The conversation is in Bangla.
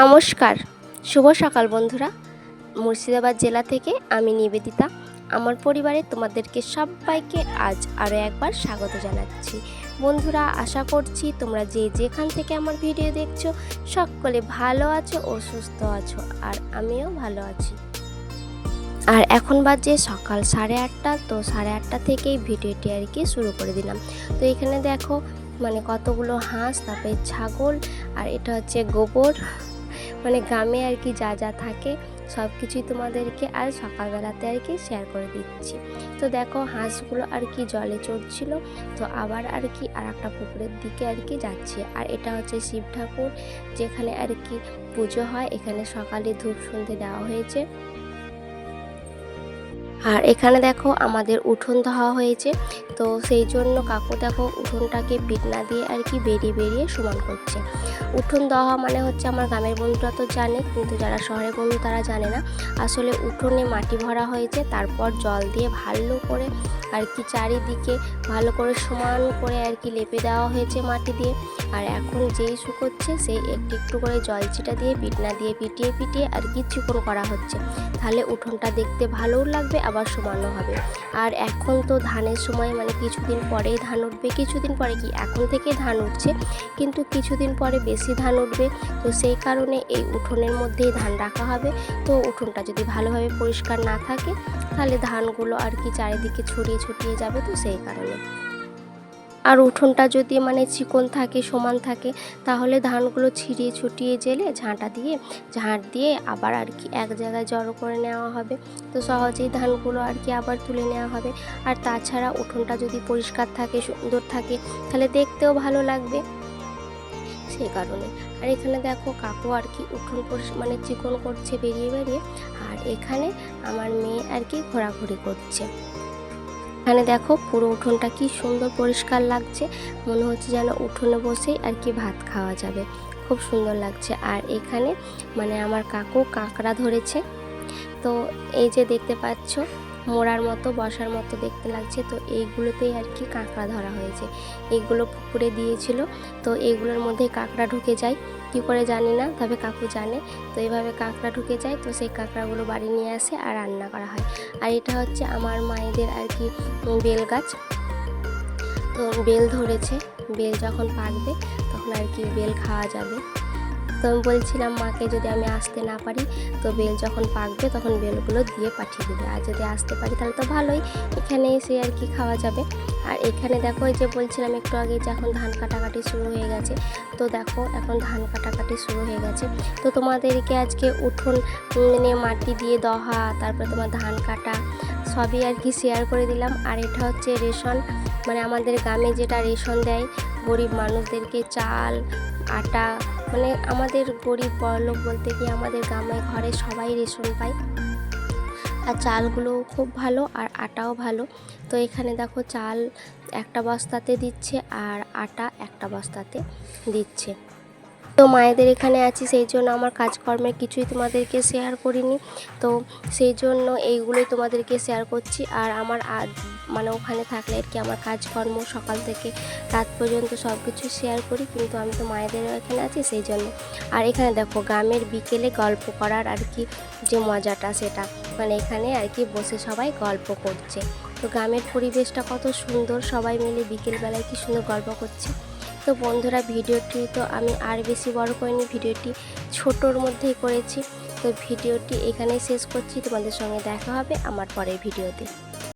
নমস্কার। শুভ সকাল বন্ধুরা। মুর্শিদাবাদ জেলা থেকে আমি নিবেদিতা। আমার পরিবারে তোমাদেরকে সবাইকে আজ আরও একবার স্বাগত জানাচ্ছি। বন্ধুরা, আশা করছি তোমরা যে যেখান থেকে আমার ভিডিও দেখছ, সকলে ভালো আছো ও সুস্থ আছো, আর আমিও ভালো আছি। আর এখন বাজে সকাল সাড়ে আটটা, তো সাড়ে আটটা থেকেই ভিডিওটি আর কি শুরু করে দিলাম। তো এখানে দেখো মানে কতগুলো হাঁস, তারপরে ছাগল, আর এটা হচ্ছে গোবর। মানে গ্রামে আর কি যা যা থাকে, সব কিছুই তোমাদেরকে আর সকালবেলাতে আর কি শেয়ার করে দিচ্ছি। তো দেখো হাঁসগুলো আর কি জলে চড়ছিল, তো আবার আর কি আর একটা পুকুরের দিকে আর কি যাচ্ছে। আর এটা হচ্ছে শিব ঠাকুর, যেখানে আর কি পুজো হয়, এখানে সকালে ধূপ সন্ধে দেওয়া হয়েছে। আর এখানে দেখো আমাদের উঠোন দেওয়া হয়েছে। তো সেই জন্য কাকু দেখো উঠোনটাকে পিটনা দিয়ে আর কি বেরিয়ে বেরিয়ে সমান করছে। উঠোন দেওয়া মানে হচ্ছে আমার গ্রামের বন্ধুরা তো জানে, কিন্তু যারা শহরের বন্ধু তারা জানে না। আসলে উঠোনে মাটি ভরা হয়েছে, তারপর জল দিয়ে ভালো করে আর কি চারিদিকে ভালো করে সমান করে আর কি লেপে দেওয়া হয়েছে মাটি দিয়ে। আর এখন যেই শুকোচ্ছে সেই একটু একটু করে জল ছিটা দিয়ে পিটনা দিয়ে পিটিয়ে পিটিয়ে আর কি চিকন করা হচ্ছে। তাহলে উঠোনটা দেখতে ভালোও লাগবে আবার সমানো হবে। আর এখন তো ধানের সময় মানে কিছুদিন পরেই ধান উঠবে, কিছুদিন পরে কি? এখন থেকে ধান উঠছে, কিন্তু কিছুদিন পরে বেশি ধান উঠবে। তো সেই কারণে এই উঠোনের মধ্যেই ধান রাখা হবে। তো উঠোনটা যদি ভালোভাবে পরিষ্কার না থাকে, তাহলে ধানগুলো আর কি চারিদিকে ছড়িয়ে ছড়িয়ে যাবে তো সেই কারণে। আর উঠোনটা যদি মানে চিকন থাকে, সমান থাকে, তাহলে ধানগুলো ছিঁড়িয়ে ছুটিয়ে জেলে ঝাঁটা দিয়ে, ঝাঁট দিয়ে আবার আর কি এক জায়গায় জড়ো করে নেওয়া হবে। তো সহজেই ধানগুলো আর কি আবার তুলে নেওয়া হবে। আর তাছাড়া উঠোনটা যদি পরিষ্কার থাকে, সুন্দর থাকে, তাহলে দেখতেও ভালো লাগবে। সেই কারণে। আর এখানে দেখো কাকু আর কি উঠোন মানে চিকন করছে বেরিয়ে বেরিয়ে। আর এখানে আমার মেয়ে আর কি ঘোরাঘুরি করছে। এখানে দেখো পুরো উঠোনটা কি সুন্দর পরিষ্কার লাগছে। মনে হচ্ছে যেন উঠোনে বসেই আর কি ভাত খাওয়া যাবে। খুব সুন্দর লাগছে। আর এখানে মানে আমার কাকু কাঁকড়া ধরেছে। তো এই যে দেখতে পাচ্ছ মোড়ার মতো, বসার মতো দেখতে লাগছে। তো এইগুলোতেই আর কি কাঁকড়া ধরা হয়েছে। এইগুলো পুকুরে দিয়েছিল। তো এইগুলোর মধ্যে কাঁকড়া ঢুকে যায়। কী করে জানি না, তবে কাকু জানে। তো এইভাবে কাঁকড়া ঢুকে যায়, তো সেই কাঁকড়াগুলো বাড়ি নিয়ে আসে আর রান্না করা হয়। আর এটা হচ্ছে আমার মায়েদের আর কি বেল গাছ। তো বেল ধরেছে। বেল যখন পাকবে, তখন আর কি বেল খাওয়া যাবে। তো আমি বলছিলাম, মাকে যদি আমি আসতে না পারি, তো বেল যখন পাকবে তখন বেলগুলো দিয়ে পাঠিয়ে দেবে। আর যদি আসতে পারি তাহলে তো ভালোই, এখানে এসে আর কি খাওয়া যাবে। আর এখানে দেখো যে বলছিলাম, একটু আগে যে এখন ধান কাটাকাটি শুরু হয়ে গেছে, তো দেখো এখন ধান কাটাকাটি শুরু হয়ে গেছে। তো তোমাদেরকে আজকে উঠোন মানে মাটি দিয়ে দহা, তারপরে তোমার ধান কাটা, সবই আর কি শেয়ার করে দিলাম। আর এটা হচ্ছে রেশন মানে আমাদের গ্রামে যেটা রেশন দেয়, গরিব মানুষদেরকে চাল আটা মানে আমাদের গরিব বড়লোক বলতে কি আমাদের গ্রামে ঘরে সবাই রেশন পায়। আর চালগুলোও খুব ভালো আর আটাও ভালো। তো এখানে দেখো চাল একটা বস্তাতে দিচ্ছে আর আটা একটা বস্তাতে দিচ্ছে। তো মায়েদের এখানে আছি, সেই জন্য আমার কাজকর্মের কিছুই তোমাদেরকে শেয়ার করিনি। তো সেই জন্য এইগুলোই তোমাদেরকে শেয়ার করছি। আর আমার মানে ওখানে থাকলে আর কি আমার কাজকর্ম, সকাল থেকে রাত পর্যন্ত সব কিছু শেয়ার করি। কিন্তু আমি তো মায়েদের এখানে আছি, সেই জন্য। আর এখানে দেখো, গ্রামের বিকেলে গল্প করার আর কি যে মজাটা সেটা। মানে এখানে আর কি বসে সবাই গল্প করছে। তো গ্রামের পরিবেশটা কত সুন্দর, সবাই মিলে বিকেলবেলায় কি সুন্দর গল্প করছে। তো বন্ধুরা ভিডিওটি তো আমি আর বেশি বড় করিনি, ভিডিওটি ছোটোর মধ্যেই করেছি। তো ভিডিওটি এখানেই শেষ করছি, তোমাদের সঙ্গে দেখা হবে আমার পরের ভিডিওতে।